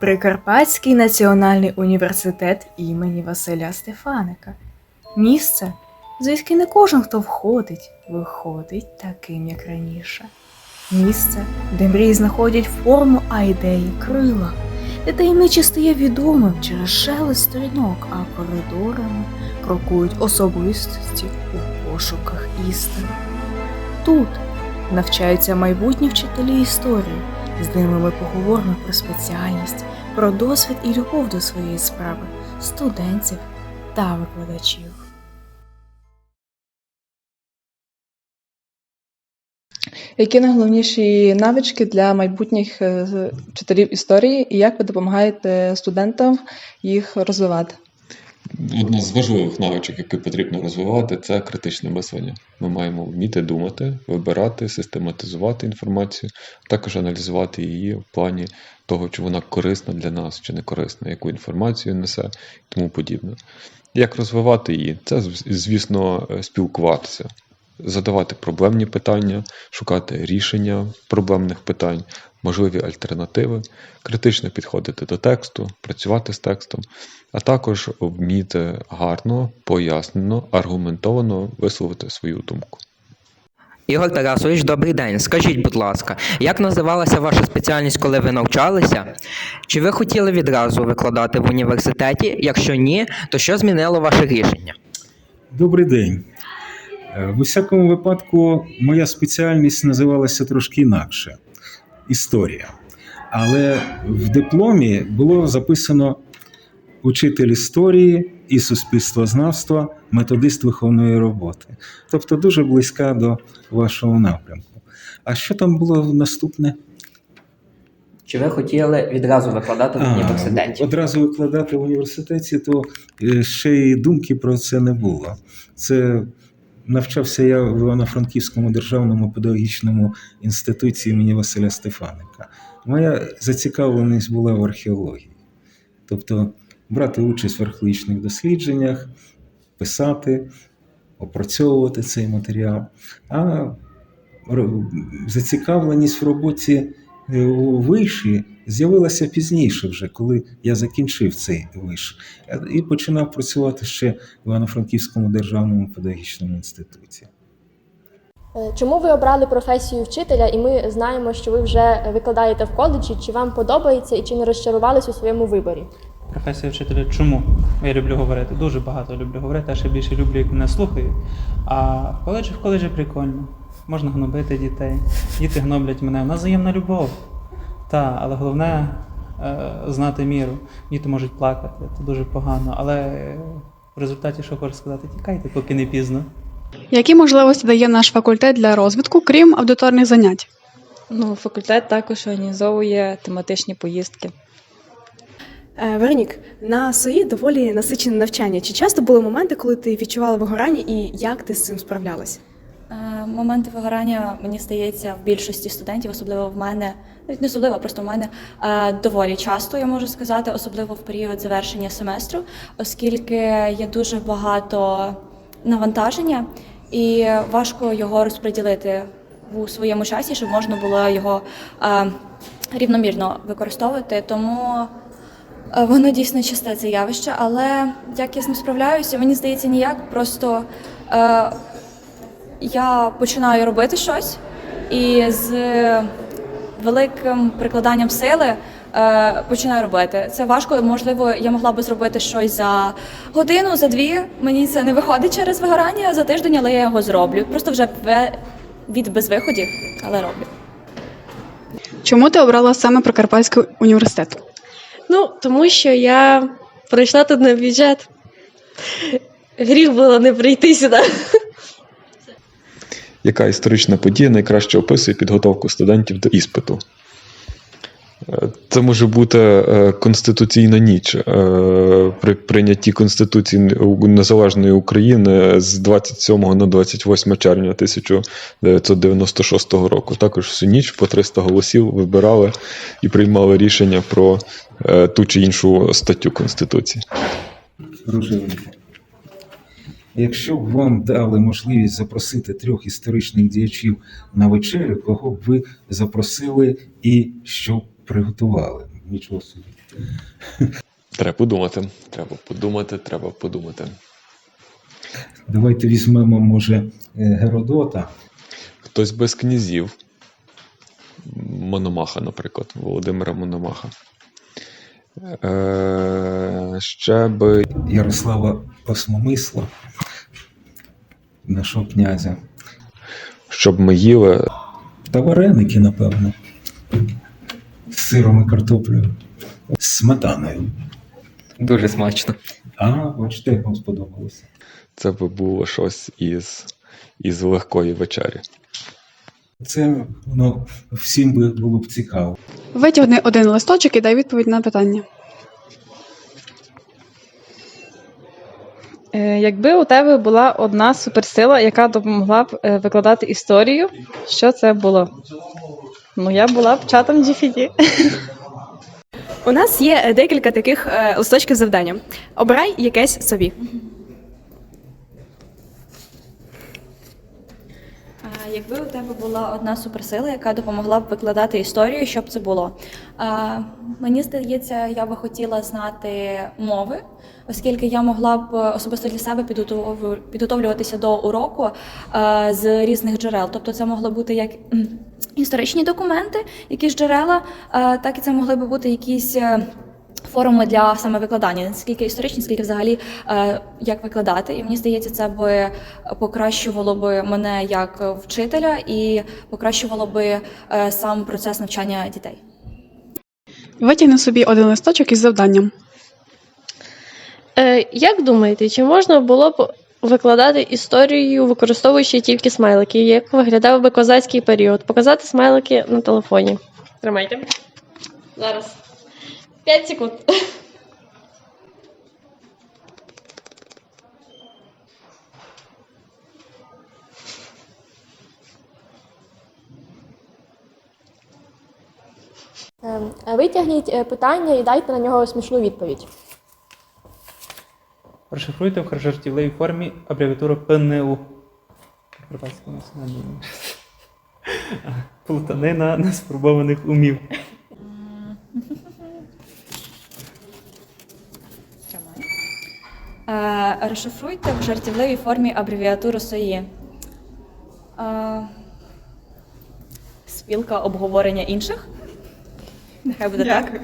Прикарпатський національний університет імені Василя Стефаника. Місце, звідки не кожен, хто входить, виходить таким, як раніше. Місце, де мрії знаходять форму, а ідеї крила, де таємниче стає відомим через шелест сторінок, а коридорами крокують особистості у пошуках істини. Тут навчаються майбутні вчителі історії. З ними ми поговоримо про спеціальність, про досвід і любов до своєї справи, студентів та викладачів. Які найголовніші навички для майбутніх е, вчителів історії і як ви допомагаєте студентам їх розвивати? Одна з важливих навичок, які потрібно розвивати, це критичне мислення. Ми маємо вміти думати, вибирати, систематизувати інформацію, також аналізувати її в плані того, чи вона корисна для нас, чи не корисна, яку інформацію несе і тому подібне. Як розвивати її? Це, звісно, спілкуватися, задавати проблемні питання, шукати рішення проблемних питань, можливі альтернативи, критично підходити до тексту, працювати з текстом, а також вміти гарно, пояснено, аргументовано висловити свою думку. Ігор Тарасович, добрий день. Скажіть, будь ласка, як називалася ваша спеціальність, коли ви навчалися? Чи ви хотіли відразу викладати в університеті? Якщо ні, то що змінило ваше рішення? Добрий день. Е, В усякому випадку, моя спеціальність називалася трошки інакше історія. Але в дипломі було записано учитель історії і суспільствознавства, методист виховної роботи. Тобто дуже близька до вашого напрямку. А що там було наступне? Чи ви хотіли відразу викладати в А, Одразу викладати в університеті, то е, ще й думки про це не було. Це навчався я в Івано-Франківському державному педагогічному інституті імені Василя Стефаника. Моя зацікавленість була в археології. Тобто брати участь в археологічних дослідженнях, писати, опрацьовувати цей матеріал. А зацікавленість в роботі у виші з'явилася пізніше, вже коли я закінчив цей виш Е, і починав працювати ще в Івано-Франківському державному педагогічному інституті. Е, Чому ви обрали професію вчителя, і ми знаємо, що ви вже викладаєте в коледжі? Чи вам подобається і чи не розчарувались у своєму виборі? Професія вчителя чому? Я люблю говорити. Дуже багато люблю говорити, а ще більше люблю, як мене слухають. А в коледжі в коледжі прикольно. Можна гнобити дітей. Діти гноблять мене. У нас взаємна любов. Та, але головне е, знати міру. Діти можуть плакати, це дуже погано. Але в результаті, що хочу сказати, тікайте, поки не пізно. Які можливості дає наш факультет для розвитку, крім аудиторних занять? Ну, факультет також організовує тематичні поїздки. Е, Веронік, на СОІ доволі насичене навчання. Чи часто були моменти, коли ти відчувала вигорання і як ти з цим справлялась? Е, Моменти вигорання, мені здається, в більшості студентів, особливо в мене, не особливо, а просто в мене е, доволі часто, я можу сказати, особливо в період завершення семестру, оскільки є дуже багато навантаження і важко його розподілити у своєму часі, щоб можна було його е, рівномірно використовувати. Тому Воно дійсно часте це явище, але як я з ним справляюся, мені здається ніяк. Просто я починаю робити щось і з великим прикладанням сили е, починаю робити. Це важко, можливо, я могла би зробити щось за годину, за дві. Мені це не виходить через вигорання за тиждень, але я його зроблю. Просто вже від безвиходів, але роблю. Чому ти обрала саме Прикарпатський університет? Ну, тому що я прийшла тут на бюджет. Гріх було не прийти сюди. Яка історична подія найкраще описує підготовку студентів до іспиту? Е, Це може бути е, конституційна ніч е, при прийнятті Конституції Незалежної України з 27 на 28 червня 1996 року. Також всю ніч по 300 голосів вибирали і приймали рішення про ту чи іншу статтю Конституції. Якщо б вам дали можливість запросити трьох історичних діячів на вечерю, кого б ви запросили і що б приготували? нічого собі. Треба подумати. Треба подумати, треба подумати. Давайте візьмемо, може, е, Геродота. Хтось без князів. Мономаха, наприклад, Володимира Мономаха. Е, ще би Ярослава Осмомисла, нашого князя. щоб ми їли Та вареники, напевно. З сиром і картоплею. З сметаною. Дуже смачно. А, бачите, як вам сподобалося. Це би було щось із, із легкої вечері. Це ну, всім би було б цікаво. Витягни один листочок і дай відповідь на питання. Якби у тебе була одна суперсила, яка допомогла б е, викладати історію, що це було? Ну, я була б чатом GPT. У нас є е, декілька таких е, листочків завдання. Обирай якесь собі. Якби у тебе була одна суперсила, яка допомогла б викладати історію, що б це було? А, Мені здається, я би хотіла знати мови, оскільки я могла б особисто для себе підготовлюватися до уроку а, з різних джерел. Тобто це могло бути як історичні документи, якісь джерела, а, так і це могли би бути якісь. Форуми для саме викладання, скільки історичні, скільки взагалі е, як викладати. І мені здається, це би покращувало би мене як вчителя і покращувало би е, сам процес навчання дітей. Витягни собі один листочок із завданням. Е, Як думаєте, чи можна було б викладати історію, використовуючи тільки смайлики? Як виглядав би козацький період? Показати смайлики на телефоні. Тримайте. Зараз. 5 секунд. Ем, е, Витягніть е, питання і дайте на нього смішну відповідь. Розшифруйте в жартівливій формі абревіатуру ПНУ. Плутанина неспробованих умів. Е, Розшифруйте в жартівливій формі абревіатуру СОІ. Е, Спілка обговорення інших. Нехай буде так.